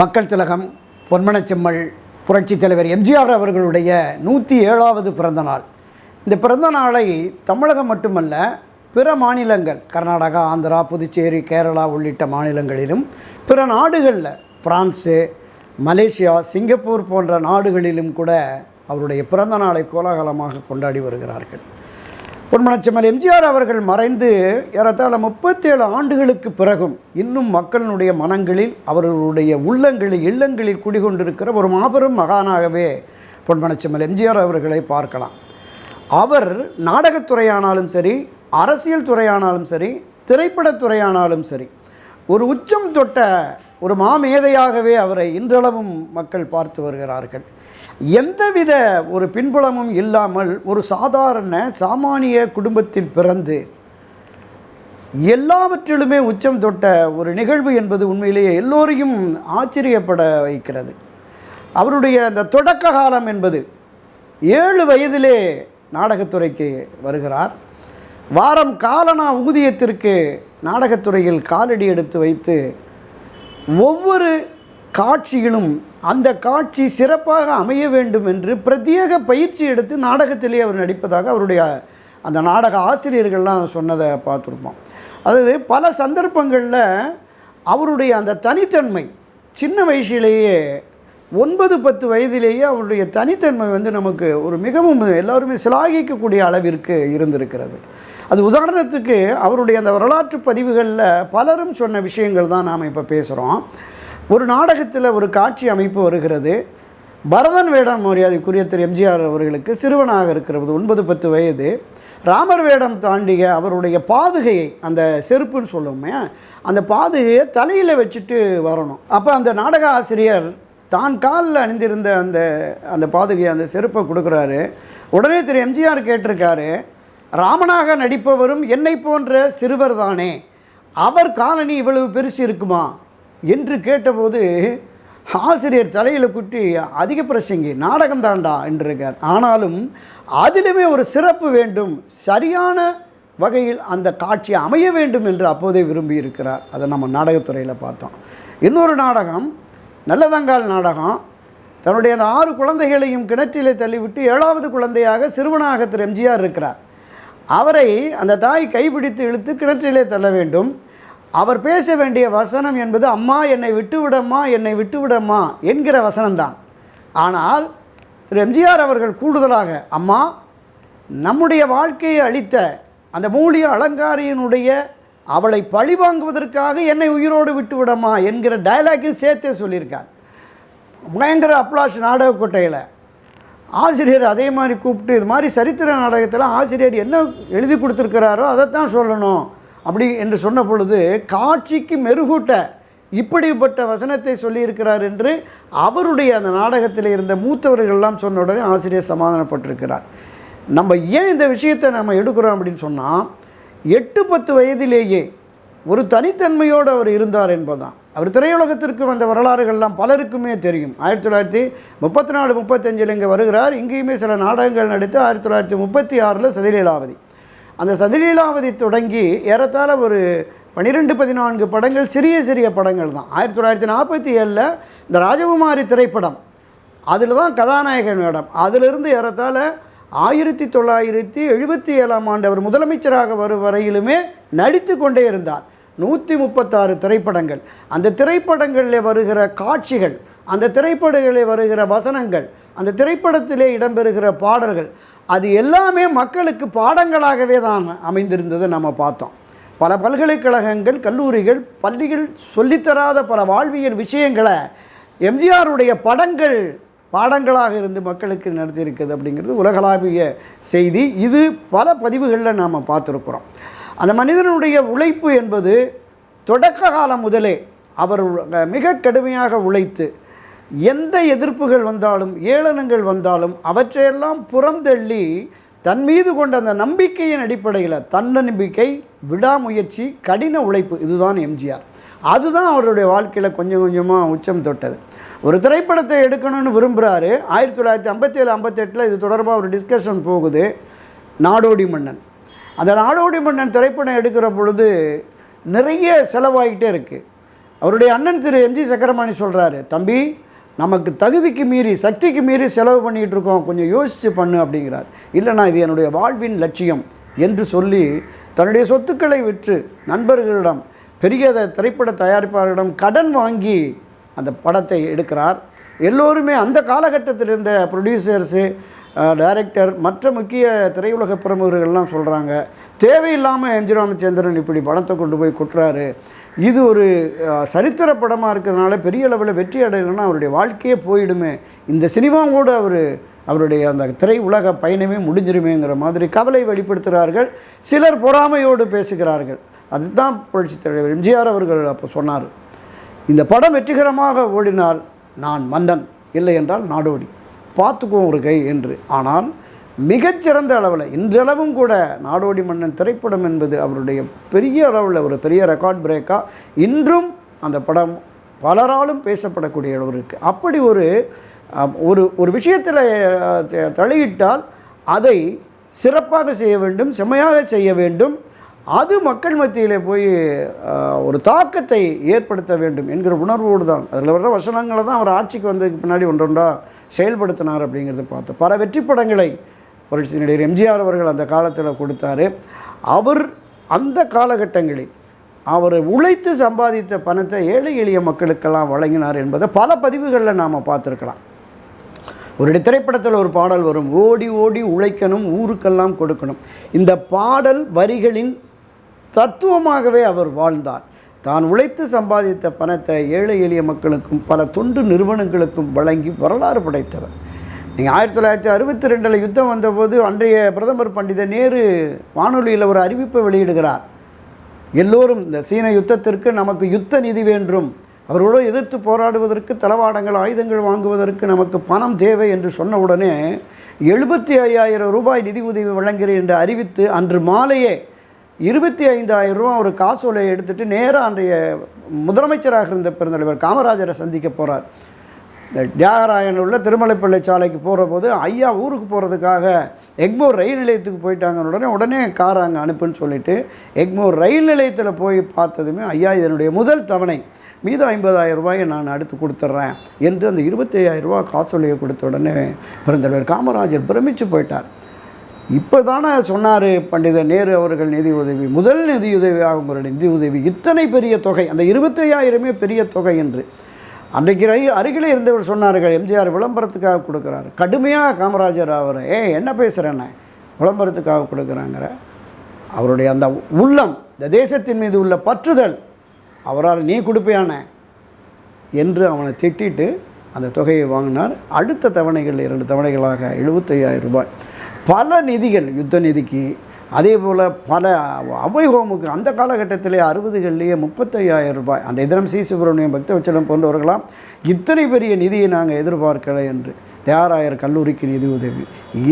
மக்கள் திலகம் பொன்மனச்செம்மல் புரட்சித் தலைவர் எம்ஜிஆர் அவர்களுடைய நூற்றி ஏழாவது பிறந்த நாள் இந்த பிறந்த நாளை தமிழகம் மட்டுமல்ல பிற மாநிலங்கள் கர்நாடகா ஆந்திரா புதுச்சேரி கேரளா உள்ளிட்ட மாநிலங்களிலும் பிற நாடுகளில் ஃப்ரான்ஸு மலேசியா சிங்கப்பூர் போன்ற நாடுகளிலும் கூட அவருடைய பிறந்த நாளை கோலாகலமாக கொண்டாடி வருகிறார்கள். பொன்மனச்செம்மல் எம்ஜிஆர் அவர்கள் மறைந்து ஏறத்தாழ முப்பத்தேழு ஆண்டுகளுக்கு பிறகும் இன்னும் மக்களினுடைய மனங்களில் அவர்களுடைய உள்ளங்களில் இல்லங்களில் குடிகொண்டிருக்கிற ஒரு மாபெரும் மகானாகவே பொன்மனச்செம்மல் எம்ஜிஆர் அவர்களை பார்க்கலாம். அவர் நாடகத்துறையானாலும் சரி அரசியல் துறையானாலும் சரி திரைப்படத்துறையானாலும் சரி ஒரு உச்சம் தொட்ட ஒரு மாமேதையாகவே அவரை இன்றளவும் மக்கள் பார்த்து வருகிறார்கள். எந்தவித ஒரு பின்புலமும் இல்லாமல் ஒரு சாதாரண சாமானிய குடும்பத்தில் பிறந்து எல்லாவற்றிலுமே உச்சம் தொட்ட ஒரு நிகழ்வு என்பது உண்மையிலேயே எல்லோரையும் ஆச்சரியப்பட வைக்கிறது. அவருடைய அந்த தொடக்க காலம் என்பது ஏழு வயதிலே நாடகத்துறைக்கு வருகிறார். வாரம் காலனா ஊதியத்திற்கு நாடகத்துறையில் காலடி எடுத்து வைத்து ஒவ்வொரு காட்சிகளும் அந்த காட்சி சிறப்பாக அமைய வேண்டும் என்று பிரத்யேக பயிற்சி எடுத்து நாடகத்திலே அவர் நடிப்பதாக அவருடைய அந்த நாடக ஆசிரியர்கள்லாம் சொன்னதை பார்த்துருப்போம். அதாவது பல சந்தர்ப்பங்களில் அவருடைய அந்த தனித்தன்மை சின்ன வயசிலேயே ஒன்பது பத்து வயதிலேயே அவருடைய தனித்தன்மை வந்து நமக்கு ஒரு மிகவும் எல்லாருமே சிலாகிக்கக்கூடிய அளவிற்கு இருந்திருக்கிறது. அது உதாரணத்துக்கு அவருடைய அந்த வரலாற்று பதிவுகளில் பலரும் சொன்ன விஷயங்கள் தான் நாம் இப்போ பேசுகிறோம் ஒரு நாடகத்தில் ஒரு காட்சி அமைப்பு வருகிறது. பரதன் வேடம் மரியாதைக்குரிய திரு எம்ஜிஆர் அவர்களுக்கு சிறுவனாக இருக்கிறது ஒன்பது பத்து வயது. ராமர் வேடம் தாண்டிய அவருடைய பாதுகையை அந்த செருப்புன்னு சொல்லுவோமே அந்த பாதுகையை தலையில் வச்சுட்டு வரணும். அப்போ அந்த நாடக ஆசிரியர் தான் காலில் அணிந்திருந்த அந்த அந்த பாதுகையை அந்த செருப்பை கொடுக்குறாரு. உடனே திரு எம்ஜிஆர் கேட்டிருக்காரு ராமனாக நடிப்பவரும் என்னை போன்ற சிறுவர் தானே. அவர் காலனி இவ்வளவு பெருசு இருக்குமா? என்று கேட்டபோது ஆசிரியர் தலையில் குட்டி அதிக பிரசங்கி நாடகம் தாண்டா என்றிருக்கார். ஆனாலும் அதிலுமே ஒரு சிறப்பு வேண்டும். சரியான வகையில் அந்த காட்சி அமைய வேண்டும் என்று அப்போதே விரும்பி இருக்கிறார் அதை நம்ம நாடகத்துறையில் பார்த்தோம். இன்னொரு நாடகம் நல்லதங்கால் நாடகம். தன்னுடைய அந்த ஆறு குழந்தைகளையும் கிணற்றிலே தள்ளிவிட்டு ஏழாவது குழந்தையாக சிறுவனாக திரு எம்ஜிஆர் இருக்கிறார். அவரை அந்த தாய் கைப்பிடித்து இழுத்து கிணற்றிலே தள்ள வேண்டும். அவர் பேச வேண்டிய வசனம் என்பது அம்மா என்னை விட்டுவிடம்மா என்னை விட்டுவிடம்மா என்கிற வசனம்தான். ஆனால் திரு. எம்ஜிஆர் அவர்கள் கூடுதலாக அம்மா நம்முடைய வாழ்க்கையை அளித்த அந்த மூலிய அலங்காரியினுடைய அவளை பழிவாங்குவதற்காக என்னை உயிரோடு விட்டுவிடம்மா என்கிற டயலாக்கில் சேர்த்தே சொல்லியிருக்கார். பயங்கர அப்ளாஷ் நாடக கோட்டையில். ஆசிரியர் அதே மாதிரி கூப்பிட்டு இது மாதிரி சரித்திர நாடகத்தில் ஆசிரியர் என்ன எழுதி கொடுத்துருக்கிறாரோ அதைத்தான் சொல்லணும். அப்படி என்று சொன்ன பொழுது காட்சிக்கு மெருகூட்ட இப்படிப்பட்ட வசனத்தை சொல்லியிருக்கிறார் என்று அவருடைய அந்த நாடகத்தில் இருந்த மூத்தவர்கள்லாம் சொன்ன உடனே ஆசிரியர் சமாதானப்பட்டிருக்கிறார். நம்ம ஏன் இந்த விஷயத்தை நம்ம எடுக்கிறோம் அப்படின்னு சொன்னால் எட்டு பத்து வயதிலேயே ஒரு தனித்தன்மையோடு அவர் இருந்தார் என்பதுதான். அவர் திரையுலகத்திற்கு வந்த வரலாறுகள்லாம் பலருக்குமே தெரியும். ஆயிரத்தி தொள்ளாயிரத்தி முப்பத்தி நாலு முப்பத்தஞ்சில் இங்கே வருகிறார். இங்கேயுமே சில நாடகங்கள் நடித்து ஆயிரத்தி தொள்ளாயிரத்தி முப்பத்தி ஆறில் சதிலீலாவதி அந்த சதிலீலாவதி தொடங்கி ஏறத்தாழ ஒரு பன்னிரெண்டு பதினான்கு படங்கள் சிறிய சிறிய படங்கள் தான். ஆயிரத்தி தொள்ளாயிரத்தி நாற்பத்தி ஏழில் இந்த ராஜகுமாரி திரைப்படம் அதில் தான் கதாநாயகன் வேடம் அதிலிருந்து ஏறத்தாழ ஆயிரத்தி தொள்ளாயிரத்தி எழுபத்தி ஏழாம் ஆண்டு அவர் முதலமைச்சராக வரும் வரையிலுமே நடித்து கொண்டே இருந்தார். நூற்றி முப்பத்தாறு திரைப்படங்கள். அந்த திரைப்படங்களில் வருகிற காட்சிகள் அந்த திரைப்படங்களில் வருகிற வசனங்கள் அந்த திரைப்படத்திலே இடம்பெறுகிற பாடல்கள் அது எல்லாமே மக்களுக்கு பாடங்களாகவே தான் அமைந்திருந்ததை நம்ம பார்த்தோம். பல பல்கலைக்கழகங்கள் கல்லூரிகள் பள்ளிகள் சொல்லித்தராத பல வாழ்வியல் விஷயங்களை எம்ஜிஆருடைய படங்கள் பாடங்களாக இருந்து மக்களுக்கு நடத்தியிருக்குது அப்படிங்கிறது உலகளாவிய செய்தி. இது பல பதிவுகளில் நாம் பார்த்துருக்குறோம். அந்த மனிதனுடைய உழைப்பு என்பது தொடக்க காலம் முதலே அவர் மிக கடுமையாக உழைத்து எந்த எதிர்ப்புகள் வந்தாலும் ஏளனங்கள் வந்தாலும் அவற்றையெல்லாம் புறந்தள்ளி தன் மீது கொண்ட அந்த நம்பிக்கையின் அடிப்படையில் தன்னம்பிக்கை விடாமுயற்சி கடின உழைப்பு இதுதான் எம்ஜிஆர். அதுதான் அவருடைய வாழ்க்கையில் கொஞ்சம் கொஞ்சமாக உச்சம் தொட்டது. ஒரு திரைப்படத்தை எடுக்கணும்னு விரும்புகிறாரு ஆயிரத்தி தொள்ளாயிரத்தி ஐம்பத்தேழு ஐம்பத்தெட்டில் இது தொடர்பாக ஒரு டிஸ்கஷன் போகுது. நாடோடி மன்னன். அந்த நாடோடி மன்னன் திரைப்படம் எடுக்கிற பொழுது நிறைய செலவாகிட்டே இருக்குது அவருடைய அண்ணன் திரு எம்ஜி சக்கரமாணி சொல்கிறாரு தம்பி நமக்கு தகுதிக்கு மீறி சக்திக்கு மீறி செலவு பண்ணிகிட்டு இருக்கோம். கொஞ்சம் யோசித்து பண்ணு அப்படிங்கிறார். இல்லைண்ணா இது என்னுடைய வாழ்வின் லட்சியம் என்று சொல்லி தன்னுடைய சொத்துக்களை விற்று நண்பர்களிடம் பெரிய திரைப்பட தயாரிப்பாளரிடம் கடன் வாங்கி அந்த படத்தை எடுக்கிறார். எல்லோருமே அந்த காலகட்டத்தில் இருந்த ப்ரொடியூசர்ஸு டைரக்டர் மற்ற முக்கிய திரையுலக பிரமுகர்கள்லாம் சொல்கிறாங்க தேவையில்லாமல் எம்ஜி ராமச்சந்திரன் இப்படி படத்தை கொண்டு போய் கொட்டுறாரு. இது ஒரு சரித்திர படமாக இருக்கிறதுனால பெரிய அளவில் வெற்றி அடையலைன்னா அவருடைய வாழ்க்கையே போயிடுமே. இந்த சினிமாவோட அவர் அவருடைய அந்த திரை உலக பயணமே முடிஞ்சிருமேங்கிற மாதிரி கவலை வெளிப்படுத்துகிறார்கள் சிலர் பொறாமையோடு பேசுகிறார்கள். அதுதான் புரட்சித் தலைவர் எம்ஜிஆர் அவர்கள் அப்போ சொன்னார். இந்த படம் வெற்றிகரமாக ஓடினால் நான் மன்னன் இல்லை என்றால் நாடோடி. பார்த்துக்குவோம் ஒரு கை என்று. ஆனால் மிகச்சிறந்த அளவில் இன்றளவும் கூட நாடோடி மன்னன் திரைப்படம் என்பது அவருடைய பெரிய அளவில் ஒரு பெரிய ரெக்கார்ட் பிரேக்காக இன்றும் அந்த படம் பலராலும் பேசப்படக்கூடிய அளவு இருக்குது அப்படி ஒரு ஒரு ஒரு விஷயத்தில் தலையிட்டால் அதை சிறப்பாக செய்ய வேண்டும் செம்மையாக செய்ய வேண்டும். அது மக்கள் மத்தியிலே போய் ஒரு தாக்கத்தை ஏற்படுத்த வேண்டும் என்கிற உணர்வோடு தான். அதில் வர்ற வசனங்களை தான் அவர் ஆட்சிக்கு வந்ததுக்கு பின்னாடி ஒன்றொன்றா செயல்படுத்தினார் அப்படிங்கிறத பார்த்தோம் பல வெற்றி படங்களை புரட்சி நடிகர் எம்ஜிஆர் அவர்கள் அந்த காலத்தில் கொடுத்தாரு. அவர் அந்த காலகட்டங்களில் அவர் உழைத்து சம்பாதித்த பணத்தை ஏழை எளிய மக்களுக்கெல்லாம் வழங்கினார் என்பதை பல பதிவுகளில் நாம் பார்த்துருக்கலாம். ஒரு திரைப்படத்தில் ஒரு பாடல் வரும் ஓடி ஓடி உழைக்கணும் ஊருக்கெல்லாம் கொடுக்கணும். இந்த பாடல் வரிகளின் தத்துவமாகவே அவர் வாழ்ந்தார். தான் உழைத்து சம்பாதித்த பணத்தை ஏழை எளிய மக்களுக்கும் பல தொண்டு நிறுவனங்களுக்கும் வழங்கி வரலாறு படைத்தவர். நீங்கள் ஆயிரத்தி தொள்ளாயிரத்தி அறுபத்தி ரெண்டில் யுத்தம் வந்தபோது அன்றைய பிரதமர் பண்டித நேரு வானொலியில் ஒரு அறிவிப்பை வெளியிடுகிறார். எல்லோரும் இந்த சீன யுத்தத்திற்கு நமக்கு யுத்த நிதி வேண்டும். அவர்களோடு எதிர்த்து போராடுவதற்கு தளவாடங்கள் ஆயுதங்கள் வாங்குவதற்கு நமக்கு பணம் தேவை என்று சொன்ன உடனே எழுபத்தி ஐயாயிரம் ரூபாய் நிதி உதவி வழங்குகிறேன் என்று அறிவித்து அன்று மாலையே இருபத்தி ஐந்தாயிரம் ரூபா ஒரு காசோலையை எடுத்துட்டு நேராக அன்றைய முதலமைச்சராக இருந்த பெருந்தலைவர் காமராஜரை சந்திக்க போகிறார் இந்த தியாகராயன் உள்ள திருமலைப்பள்ளி சாலைக்கு போகிற போது ஐயா ஊருக்கு போகிறதுக்காக எக்மோர் ரயில் நிலையத்துக்கு போயிட்டாங்க உடனே உடனே கார் அங்கே அனுப்புன்னு சொல்லிவிட்டு எக்மோர் ரயில் நிலையத்தில் போய் பார்த்ததுமே ஐயா இதனுடைய முதல் தவணை. மீதம் ஐம்பதாயிரம் ரூபாயை நான் அடுத்து கொடுத்துட்றேன் என்று அந்த இருபத்தையாயிரம் ரூபா காசோலையை கொடுத்த உடனே பிறந்தவர் காமராஜர் பிரமிச்சு போயிட்டார். இப்போ தானே சொன்னார் பண்டித நேரு அவர்கள் நிதி உதவி. முதல் நிதியுதவியாக உங்களுடைய நிதி உதவி இத்தனை பெரிய தொகை. அந்த இருபத்தையாயிரமே பெரிய தொகை என்று. அன்றைக்கு அருகில் அருகிலே இருந்தவர் சொன்னார்கள் எம்ஜிஆர் விளம்பரத்துக்காக கொடுக்குறாரு. கடுமையாக காமராஜர் அவர் ஏ என்ன பேசுகிறேன்னு விளம்பரத்துக்காக கொடுக்குறாங்கிற? அவருடைய அந்த உள்ளம் இந்த தேசத்தின் மீது உள்ள பற்றுதல் அவரால் நீ கொடுப்பியானே? என்று அவனை திட்டிட்டு அந்த தொகையை வாங்கினார். அடுத்த தவணைகள் இரண்டு தவணைகளாக எழுபத்தையாயிரம் ரூபாய். பல நிதிகள் யுத்த நிதிக்கு அதே போல் பல அவை ஹோமுக்கு அந்த காலகட்டத்திலே அறுபதுகள்லேயே முப்பத்தையாயிரம் ரூபாய் அந்த தினம் சி சுப்பிரமணியம் பக்தவச்சலம் போன்றவர்களாம் இத்தனை பெரிய நிதியை நாங்கள் எதிர்பார்க்கலை என்று தேராயர் கல்லூரிக்கு நிதி உதவி.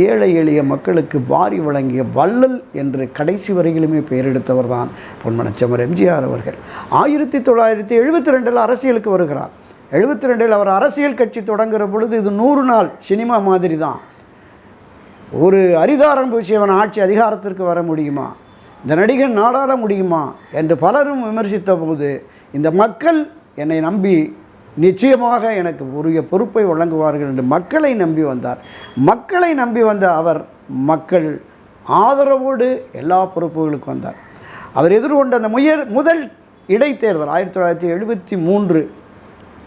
ஏழை எளிய மக்களுக்கு வாரி வழங்கிய வள்ளல் என்று கடைசி வரையிலுமே பெயரெடுத்தவர் தான் பொன்மனச்சமர் எம்ஜிஆர் அவர்கள். ஆயிரத்தி தொள்ளாயிரத்தி எழுபத்தி ரெண்டில் அரசியலுக்கு வருகிறார். எழுபத்தி ரெண்டில் அவர் அரசியல் கட்சி தொடங்குகிற பொழுது இது நூறு நாள் சினிமா மாதிரி தான் ஒரு அரிதாரம் பூச்சியவன் ஆட்சி அதிகாரத்திற்கு வர முடியுமா? இந்த நடிகன் நாடாள முடியுமா? என்று பலரும் விமர்சித்த போது இந்த மக்கள் என்னை நம்பி நிச்சயமாக எனக்கு உரிய பொறுப்பை வழங்குவார்கள் என்று மக்களை நம்பி வந்தார். மக்களை நம்பி வந்த அவர் மக்கள் ஆதரவோடு எல்லா பொறுப்புகளுக்கும் வந்தார். அவர் எதிர்கொண்ட அந்த முயற் முதல் இடைத்தேர்தல் ஆயிரத்தி தொள்ளாயிரத்தி எழுபத்தி மூன்று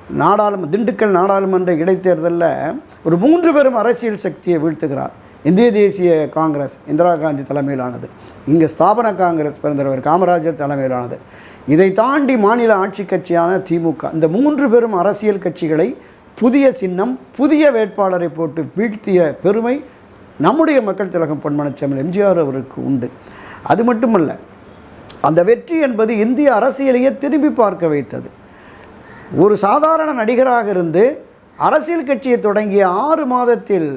நாடாளுமன்ற திண்டுக்கல் நாடாளுமன்ற இடைத்தேர்தலில் ஒரு மூன்று பெரும் அரசியல் சக்தியை வீழ்த்துகிறார். இந்திய தேசிய காங்கிரஸ் இந்திரா காந்தி தலைமையிலானது. இங்கே ஸ்தாபன காங்கிரஸ் பிறந்தவர் காமராஜர் தலைமையிலானது. இதை தாண்டி மாநில ஆட்சி கட்சியான திமுக இந்த மூன்று பெரும் அரசியல் கட்சிகளை புதிய சின்னம் புதிய வேட்பாளரை போட்டு வீழ்த்திய பெருமை நம்முடைய மக்கள் திலகம் பொன்மனச்செம்மல் எம்ஜிஆர் அவருக்கு உண்டு. அது மட்டுமல்ல அந்த வெற்றி என்பது இந்திய அரசியலையே திரும்பி பார்க்க வைத்தது. ஒரு சாதாரண நடிகராக இருந்து அரசியல் கட்சியை தொடங்கிய ஆறு மாதத்தில்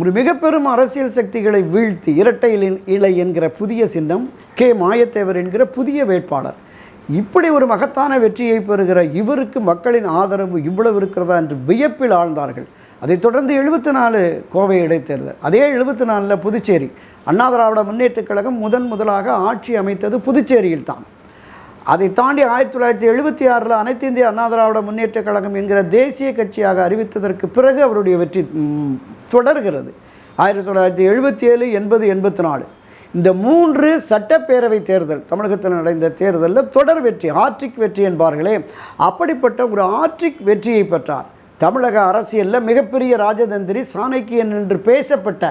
ஒரு மிகப்பெரும் அரசியல் சக்திகளை வீழ்த்தி இரட்டை இலை- இலை என்கிற புதிய சின்னம் கே மாயத்தேவர் என்கிற புதிய வேட்பாளர். இப்படி ஒரு மகத்தான வெற்றியை பெறுகிற இவருக்கு மக்களின் ஆதரவு இவ்வளவு இருக்கிறதா என்று வியப்பில் ஆழ்ந்தார்கள். அதைத் தொடர்ந்து எழுபத்தி நாலு கோவை இடைத்தேர்தல் அதே எழுபத்தி நாலில் புதுச்சேரி. அண்ணா திராவிட முன்னேற்றக் கழகம் முதன் முதலாக ஆட்சி அமைத்தது புதுச்சேரியில் தான் அதை தாண்டி ஆயிரத்தி தொள்ளாயிரத்தி எழுபத்தி ஆறில் அனைத்து இந்திய அண்ணா திராவிட முன்னேற்ற கழகம் என்கிற தேசிய கட்சியாக அறிவித்ததற்கு பிறகு அவருடைய வெற்றி தொடர்கிறது. ஆயிரத்தி தொள்ளாயிரத்தி எழுபத்தி ஏழு எண்பது எண்பத்தி நாலு. இந்த மூன்று சட்டப்பேரவை தேர்தல் தமிழகத்தில் நடந்த தேர்தலில் தொடர் வெற்றி ஆட்ரிக் வெற்றி என்பார்களே அப்படிப்பட்ட ஒரு ஆட்ரிக் வெற்றியை பெற்றார். தமிழக அரசியலில் மிகப்பெரிய ராஜதந்திரி சாணக்கியன் என்று பேசப்பட்ட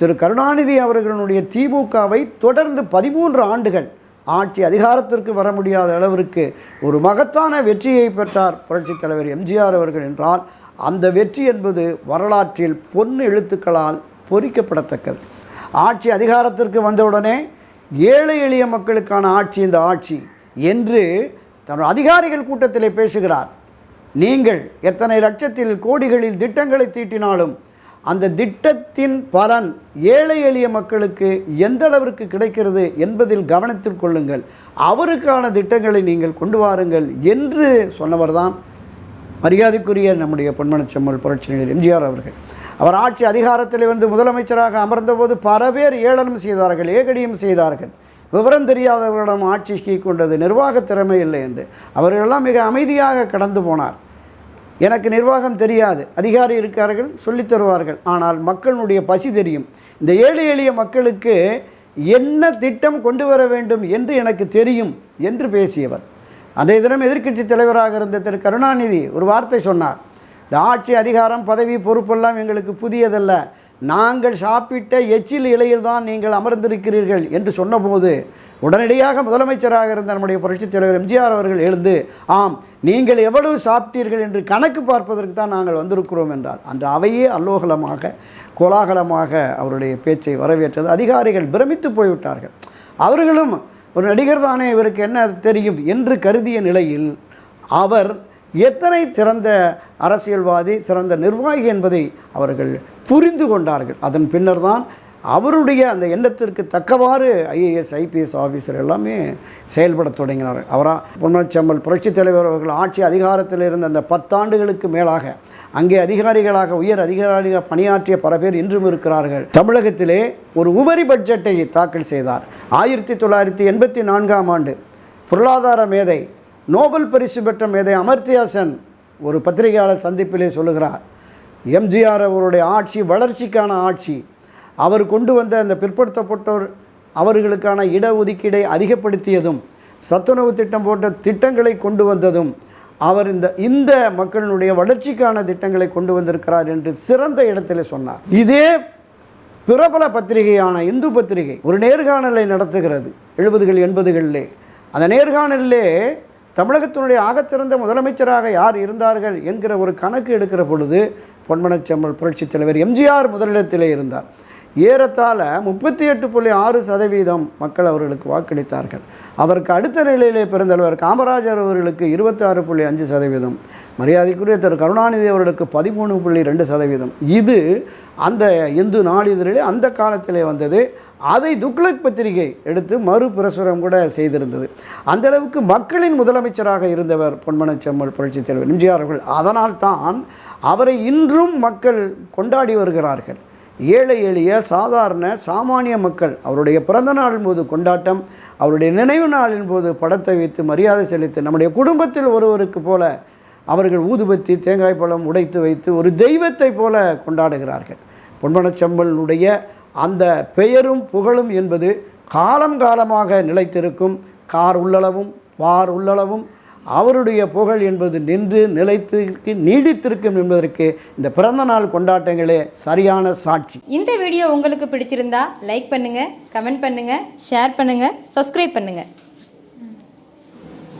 திரு. கருணாநிதி அவர்களுடைய திமுகவை தொடர்ந்து பதிமூன்று ஆண்டுகள் ஆட்சி அதிகாரத்திற்கு வர முடியாத அளவிற்கு ஒரு மகத்தான வெற்றியை பெற்றார் புரட்சித் தலைவர் எம்ஜிஆர் அவர்கள் என்றால் அந்த வெற்றி என்பது வரலாற்றில் பொன் எழுத்துக்களால் பொறிக்கப்படத்தக்கது. ஆட்சி அதிகாரத்திற்கு வந்தவுடனே ஏழை எளிய மக்களுக்கான ஆட்சி இந்த ஆட்சி என்று தன் அதிகாரிகள் கூட்டத்திலே பேசுகிறார். நீங்கள் எத்தனை லட்சத்தில் கோடிகளில் திட்டங்களை தீட்டினாலும் அந்த திட்டத்தின் பலன் ஏழை எளிய மக்களுக்கு எந்த அளவிற்கு கிடைக்கிறது என்பதில் கவனத்தில் கொள்ளுங்கள். அவருக்கான திட்டங்களை நீங்கள் கொண்டு வாருங்கள் என்று சொன்னவர்தான் மரியாதைக்குரிய நம்முடைய பொன்மனச்செம்மல் புரட்சியாளர் எம்ஜிஆர் அவர்கள். அவர் ஆட்சி அதிகாரத்தில் வந்து முதலமைச்சராக அமர்ந்தபோது பல பேர் ஏளனம் செய்தார்கள் ஏகடியும் செய்தார்கள். விவரம் தெரியாதவர்களிடம் ஆட்சி கொண்டது நிர்வாக திறமை இல்லை என்று. அவர்களெல்லாம் மிக அமைதியாக கடந்து போனார். எனக்கு நிர்வாகம் தெரியாது. அதிகாரி இருக்கார்கள் சொல்லித் தருவார்கள். ஆனால் மக்களுடைய பசி தெரியும். இந்த ஏழை எளிய மக்களுக்கு என்ன திட்டம் கொண்டு வர வேண்டும் என்று எனக்கு தெரியும் என்று பேசியவர். அன்றைய தினம் எதிர்க்கட்சி தலைவராக இருந்த திரு. கருணாநிதி ஒரு வார்த்தை சொன்னார். இந்த ஆட்சி அதிகாரம் பதவி பொறுப்பெல்லாம் எங்களுக்கு புதியதல்ல. நாங்கள் சாப்பிட்ட எச்சில் இலையில் தான் நீங்கள் அமர்ந்திருக்கிறீர்கள் என்று சொன்னபோது உடனடியாக முதலமைச்சராக இருந்த நம்முடைய புரட்சித் தலைவர் எம்ஜிஆர் அவர்கள் எழுந்து ஆம் நீங்கள் எவ்வளவு சாப்பிட்டீர்கள் என்று கணக்கு பார்ப்பதற்கு தான் நாங்கள் வந்திருக்கிறோம் என்றார். அன்று அவையே அல்லோகலமாக கோலாகலமாக அவருடைய பேச்சை வரவேற்றது. அதிகாரிகள் பிரமித்து போய்விட்டார்கள். அவர்களும் ஒரு நடிகர் தானே இவருக்கு என்ன தெரியும்? என்று கருதிய நிலையில் அவர் எத்தனை சிறந்த அரசியல்வாதி சிறந்த நிர்வாகி என்பதை அவர்கள் புரிந்து கொண்டார்கள். அதன் பின்னர் தான் அவருடைய அந்த எண்ணத்திற்கு தக்கவாறு ஐஏஎஸ் ஐபிஎஸ் ஆஃபீஸர் எல்லாமே செயல்பட தொடங்கினார் அவரா பொன்னச்சம்பல் புரட்சித் தலைவர் அவர்கள் ஆட்சி அதிகாரத்தில் இருந்த அந்த பத்தாண்டுகளுக்கு மேலாக அங்கே அதிகாரிகளாக உயர் அதிகாரிகளாக பணியாற்றிய பல பேர் இன்றும் இருக்கிறார்கள். தமிழகத்திலே ஒரு உபரி பட்ஜெட்டை தாக்கல் செய்தார். ஆயிரத்தி தொள்ளாயிரத்தி எண்பத்தி நான்காம் ஆண்டு பொருளாதார மேதை நோபல் பரிசு பெற்ற மேதை அமர்த்தியா சென் ஒரு பத்திரிகையாளர் சந்திப்பிலே சொல்லுகிறார் எம்ஜிஆர் அவருடைய ஆட்சி வளர்ச்சிக்கான ஆட்சி அவர் கொண்டு வந்த அந்த பிற்படுத்தப்பட்டோர் அவர்களுக்கான இடஒதுக்கீடை அதிகப்படுத்தியதும் சத்துணவு திட்டம் போன்ற திட்டங்களை கொண்டு வந்ததும் அவர் இந்த இந்த மக்களினுடைய வளர்ச்சிக்கான திட்டங்களை கொண்டு வந்திருக்கிறார் என்று சிறந்த இடத்திலே சொன்னார். இதே பிரபல பத்திரிகையான இந்து பத்திரிகை ஒரு நேர்காணலை நடத்துகிறது எழுபதுகள் எண்பதுகளிலே. அந்த நேர்காணலிலே தமிழகத்தினுடைய ஆகச்சிறந்த முதலமைச்சராக யார் இருந்தார்கள் என்கிற ஒரு கணக்கு எடுக்கிற பொழுது பொன்மனச்செம்மல் புரட்சித் தலைவர் எம்ஜிஆர் முதலிடத்திலே இருந்தார். ஏறத்தாழ முப்பத்தி எட்டு புள்ளி ஆறு சதவீதம் மக்கள் அவர்களுக்கு வாக்களித்தார்கள். அதற்கு அடுத்த நிலையிலே பிறந்தவர் காமராஜர் அவர்களுக்கு இருபத்தாறு புள்ளி அஞ்சு சதவீதம் மரியாதைக்குரிய திரு கருணாநிதி அவர்களுக்கு பதிமூணு புள்ளி ரெண்டு சதவீதம். இது அந்த இந்து நாளிதழிலே அந்த காலத்திலே வந்தது. அதை துக்ளக் பத்திரிகை எடுத்து மறுபிரசுரம் கூட செய்திருந்தது. அந்த அளவுக்கு மக்களின் முதலமைச்சராக இருந்தவர் பொன்மனச்செம்மல் புரட்சித் தலைவர் எம்ஜிஆர் அவர்கள். அதனால் தான் அவரை இன்றும் மக்கள் கொண்டாடி வருகிறார்கள். ஏழை எளிய சாதாரண சாமானிய மக்கள் அவருடைய பிறந்த நாளின் போது கொண்டாட்டம் அவருடைய நினைவு நாளின் போது படத்தை வைத்து மரியாதை செலுத்தி நம்முடைய குடும்பத்தில் ஒருவருக்கு போல அவர்கள் ஊதுபத்தி தேங்காய் பழம் உடைத்து வைத்து ஒரு தெய்வத்தை போல கொண்டாடுகிறார்கள். பொன்மனச்செம்மலுடைய அந்த பெயரும் புகழும் என்பது காலம் காலமாக நிலைத்திருக்கும் கார் உள்ளளவும் பார் உள்ளளவும் அவருடைய புகழ் என்பது நின்று நிலைத்திருக்கு நீடித்திருக்கும் என்பதற்கு இந்த பிறந்த நாள் கொண்டாட்டங்களே சரியான சாட்சி. இந்த வீடியோ உங்களுக்கு பிடிச்சிருந்தா லைக் பண்ணுங்க கமெண்ட் பண்ணுங்க ஷேர் பண்ணுங்க சப்ஸ்கிரைப் பண்ணுங்க.